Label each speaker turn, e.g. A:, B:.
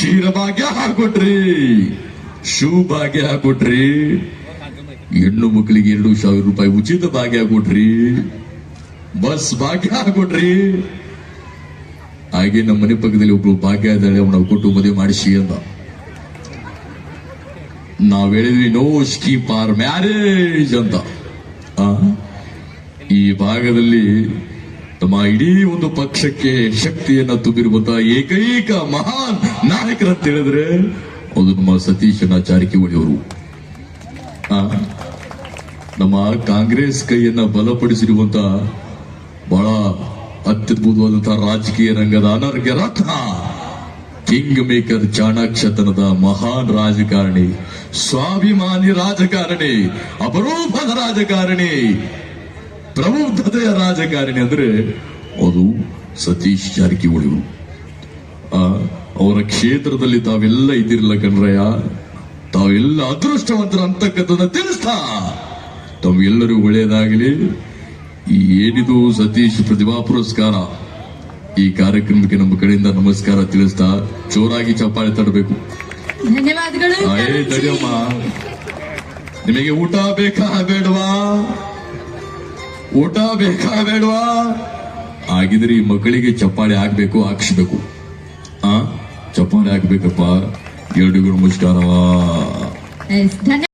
A: Ksheera Bhagya ಹಾಕೊಟ್ರಿ. Shoe ಭಾಗ್ಯ ಹಾಕೊಟ್ರಿ. ಹೆಣ್ಣು ಮಕ್ಕಳಿಗೆ ಎರಡು ಸಾವಿರ ರೂಪಾಯಿ ಉಚಿತ ಭಾಗ್ಯ ಹಾಕೊಟ್ರಿ. ಬಸ್ ಭಾಗ್ಯ ಹಾಕೊಟ್ರಿ. ಹಾಗೆ ನಮ್ಮ ಮನೆ ಪಕ್ಕದಲ್ಲಿ ಒಬ್ರು ಭಾಗ್ಯ ಇದ್ದಾಳೆ ಅವನ ಕೊಟ್ಟು ಮದುವೆ ಮಾಡಿಸಿ ಅಂತ. ನಾವ್ ಹೇಳಿದ್ವಿ ನೋ ಸ್ಕೀಪ್ ಫಾರ್ ಮ್ಯಾರೇಜ್ ಅಂತ? ಈ ಭಾಗದಲ್ಲಿ ತಮ್ಮ ಇಡೀ ಒಂದು ಪಕ್ಷಕ್ಕೆ ಶಕ್ತಿಯನ್ನ ತುಂಬಿರುವಂತಹ ಏಕೈಕ ಮಹಾನ್ ನಾಯಕರಂತ ಹೇಳಿದ್ರೆ ಅದು ನಮ್ಮ ಸತೀಶನ ಜಾರಕಿಹೊಳಿ ಅವರು? ನಮ್ಮ ಕಾಂಗ್ರೆಸ್ ಕೈಯನ್ನ ಬಲಪಡಿಸಿರುವಂತ ಬಹಳ ಅತ್ಯದ್ಭುತವಾದಂತಹ ರಾಜಕೀಯ ರಂಗದ ಅನರ್ಘ್ಯ ರಥ ಕಿಂಗ್ ಮೇಕರ್ ಚಾಣಾಕ್ಷತನದ ಮಹಾನ್ ರಾಜಕಾರಣಿ, ಸ್ವಾಭಿಮಾನಿ ರಾಜಕಾರಣಿ, ಅಪರೂಪದ ರಾಜಕಾರಣಿ ಪ್ರಬುದ್ಧತೆಯ ರಾಜಕಾರಣಿ ಅಂದ್ರೆ ಅದು ಸತೀಶ್ ಜಾರಕಿಹೊಳಿ. ಅವರು. ಆ, ಅವರ ಕ್ಷೇತ್ರದಲ್ಲಿ ತಾವೆಲ್ಲ ಇದ್ದಿರಲ್ಲ ಕಣ್ರಯ್ಯ ತಾವೆಲ್ಲ ಅದೃಷ್ಟವಂತರ ಅಂತಕ್ಕಂಥದ್ದನ್ನ ತಿಳಿಸ್ತಾ! ತಮ್ಮೆಲ್ಲರೂ ಒಳ್ಳೆಯದಾಗಲಿ. ಈ ಏನಿದು ಸತೀಶ್ ಪ್ರತಿಭಾ ಪುರಸ್ಕಾರ ಈ ಕಾರ್ಯಕ್ರಮಕ್ಕೆ ನಮ್ಮ ಕಡೆಯಿಂದ ನಮಸ್ಕಾರ ತಿಳಿಸ್ತಾ ಜೋರಾಗಿ ಚಪ್ಪಾಳೆ ತಡಬೇಕು.
B: ಧನ್ಯವಾದಗಳು
A: ನಿಮಗೆ ಊಟ ಬೇಕಾ ಬೇಡವಾ? ಊಟ ಬೇಕಾ ಬೇಡವಾ ಆಗಿದ್ರೆ ಈ ಮಕ್ಕಳಿಗೆ ಚಪ್ಪಾಳೆ ಆಗ್ಬೇಕು ಹಾಕ್ಸ್ಬೇಕು. ಆ? ಚಪ್ಪಾಳೆ ಆಗ್ಬೇಕಪ್ಪ ಎರಡು
B: ಗುಣ ಧನ್ಯ